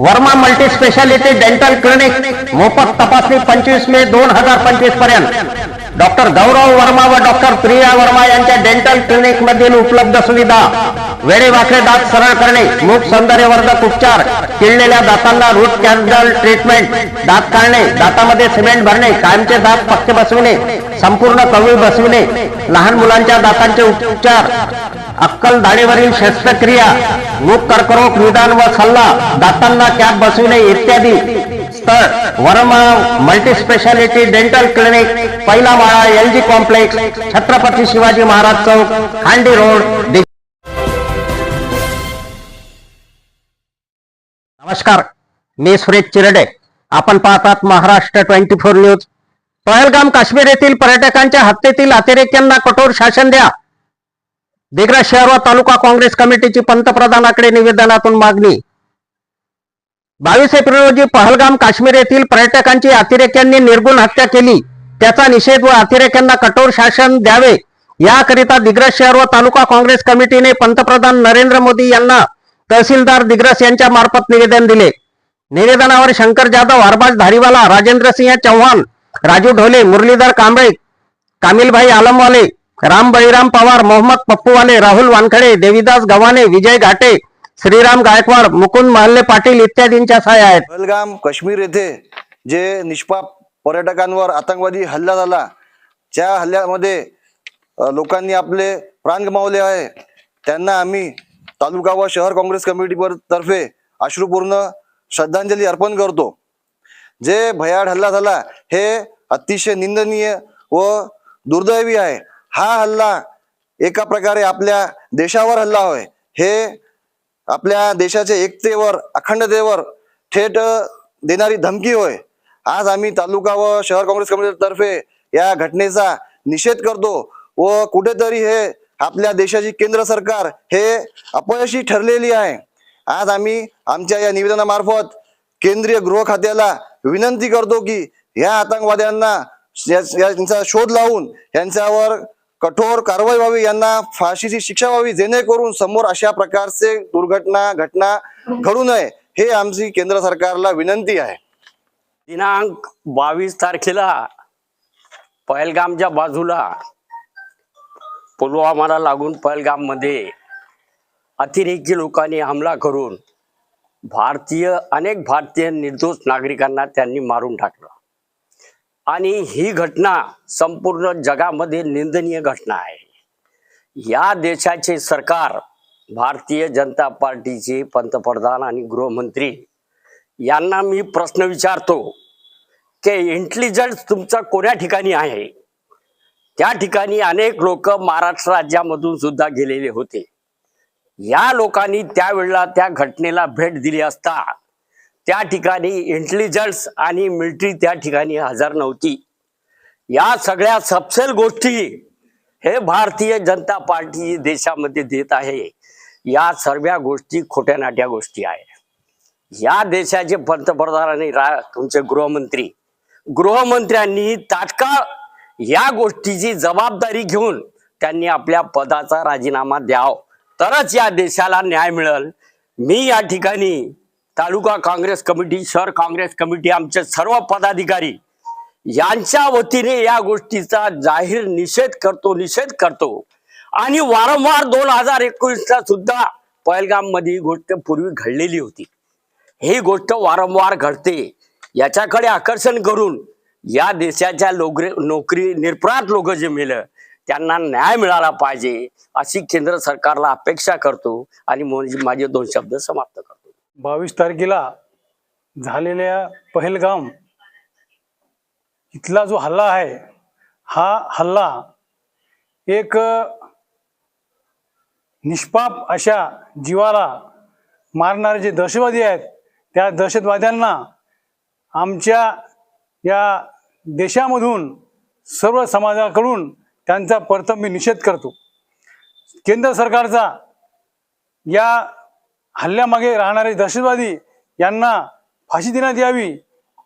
Varma multi speciality dental clinic मोफत तपासणी पंचवीस मे दोन हजार पंचवीसपर्यंत. डॉक्टर गौरव वर्मा व डॉक्टर प्रिया वर्मा यांच्या डेंटल क्लिनिक मधील उपलब्ध सुविधा. वेळेवाकडे दात सरळ करणे मुख सौंदर्यवर्धक उपचार किडलेल्या दातांना रूट कॅन्डल ट्रीटमेंट दात काढणे दातामध्ये सिमेंट भरणे कायमचे दात पक्के बसविणे संपूर्ण कवळी बसविणे लहान मुलांच्या दातांचे उपचार अक्कल दाढीवरील शस्त्रक्रिया मूक कर्करोग निदान व सल्ला दातांना कॅप बसविणे इत्यादी. स्थळ Varma multi speciality dental clinic पहिला माळा L G complex Chhatrapati Shivaji Maharaj Chowk Khandi road नमस्कार मी सुरेश चिरडे. आपण पाहतात Maharashtra twenty four news. Pahalgam Kashmir येथील पर्यटकांच्या हत्येतील अतिरेक्यांना कठोर शासन द्या. दिग्रा शहर व तालुका काँग्रेस कमिटीची पंतप्रधानाकडे निवेदनातून मागणी. बावीस एप्रिल रोजी पहलगाम काश्मीर येथील पर्यटकांची अतिरेक्यांनी निर्गुण हत्या केली. त्याचा निषेध व अतिरेक्यांना कठोर शासन द्यावे. याकरिता दिग्रस शहर व तालुका काँग्रेस कमिटीने पंतप्रधान नरेंद्र मोदी यांना तहसीलदार दिग्रस यांच्या मार्फत निवेदन दिले. निवेदनावर शंकर जाधव हरबाज धारीवाला राजेंद्र सिंह चव्हाण राजू ढोले मुरलीधर कांबळे कामिलभाई आलमवाले राम बळीराम पवार मोहम्मद पप्पूवाले राहुल वानखडे देवीदास गव्हाणे विजय घाटे श्रीराम गायकवाड मुकुंद महल्ले पाटील इत्यादींच्या सहाय्या आहेत पहलगाम काश्मीर येथे जे निष्पाप पर्यटकांवर आतंकवादी हल्ला झाला त्या हल्ल्यामध्ये लोकांनी आपले प्राण गमावले आहे. त्यांना आम्ही तालुका व शहर काँग्रेस कमिटी वर तर्फे अश्रुपूर्ण श्रद्धांजली अर्पण करतो. जे भयाड हल्ला झाला हे अतिशय निंदनीय व दुर्दैवी आहे. हा हल्ला एका प्रकारे आपल्या देशावर हल्ला होय. हे आपल्या देशाच्या एकतेवर अखंडतेवर थेट देणारी धमकी होय. आज आम्ही तालुका व शहर काँग्रेस कमिटीतर्फे या घटनेचा निषेध करतो व कुठेतरी हे आपल्या देशाची केंद्र सरकार हे अपयशी ठरलेली आहे. आज आम्ही आमच्या या निवेदनामार्फत केंद्रीय गृह खात्याला विनंती करतो की या आतंकवाद्यांना यांचा शोध लावून यांच्यावर कठोर कारवाई व्हावी यांना फाशीची शिक्षा व्हावी जेणेकरून समोर अशा प्रकारचे दुर्घटना घटना घडू नये हे आमची केंद्र सरकारला विनंती आहे. दिनांक बावीस तारखेला पहलगामच्या बाजूला पुलवामाला लागून पहलगाममध्ये अतिरेकी लोकांनी हमला करून भारतीय अनेक भारतीय निर्दोष नागरिकांना त्यांनी मारून टाकलं. आणि ही घटना संपूर्ण जगामध्ये निंदनीय घटना आहे. या देशाचे सरकार भारतीय जनता पार्टीचे पंतप्रधान आणि गृहमंत्री यांना मी प्रश्न विचारतो की इंटेलिजन्स तुमचा कोण्या ठिकाणी आहे? त्या ठिकाणी अनेक लोक महाराष्ट्र राज्यामधून सुद्धा गेलेले होते. या लोकांनी त्यावेळेला त्या घटनेला भेट दिली असता त्या ठिकाणी इंटेलिजन्स आणि मिलिटरी त्या ठिकाणी हजर नव्हती. या सगळ्या सपसेल गोष्टी हे भारतीय जनता पार्टी देशामध्ये देत आहे. या सर्व गोष्टी खोट्या नाट्या गोष्टी आहे या देशाचे पंतप्रधान आणि रा तुमचे गृहमंत्री गृहमंत्र्यांनी तात्काळ या गोष्टीची जबाबदारी घेऊन त्यांनी आपल्या पदाचा राजीनामा द्याव. तरच या देशाला न्याय मिळेल. मी या ठिकाणी तालुका काँग्रेस कमिटी शहर काँग्रेस कमिटी आमचे सर्व पदाधिकारी यांच्या वतीने या गोष्टीचा जाहीर निषेध करतो निषेध करतो. आणि वारंवार दोन हजार एकोणीसला सुद्धा पहलगाममध्ये ही गोष्ट पूर्वी घडलेली होती. ही गोष्ट वारंवार घडते. याच्याकडे आकर्षण करून या देशाच्या लोकरे नोकरी निरपराध लोक जे मेलं त्यांना न्याय मिळाला पाहिजे अशी केंद्र सरकारला अपेक्षा करतो. आणि माझे दोन शब्द समाप्त करतो. बावीस तारखेला झालेल्या पहलगाम इथला जो हल्ला आहे हा हल्ला एक निष्पाप अशा जीवाला मारणारे जे दहशतवादी आहेत त्या दहशतवाद्यांना आमच्या या देशामधून सर्व समाजाकडून त्यांचा प्रथम मी निषेध करतो. केंद्र सरकारचा या हल्ल्यामागे राहणारे दहशतवादी यांना फाशी देण्यात यावी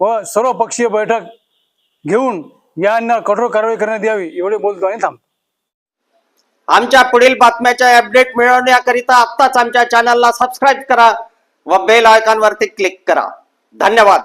व सर्व पक्षीय बैठक घेऊन यांना कठोर कारवाई करण्यात यावी एवढे बोलतो आणि थांबतो. आमच्या पुढील बातम्याच्या अपडेट मिळवण्याकरिता आत्ताच आमच्या चॅनलला सबस्क्राईब करा व बेल आयकॉनवरती क्लिक करा. धन्यवाद.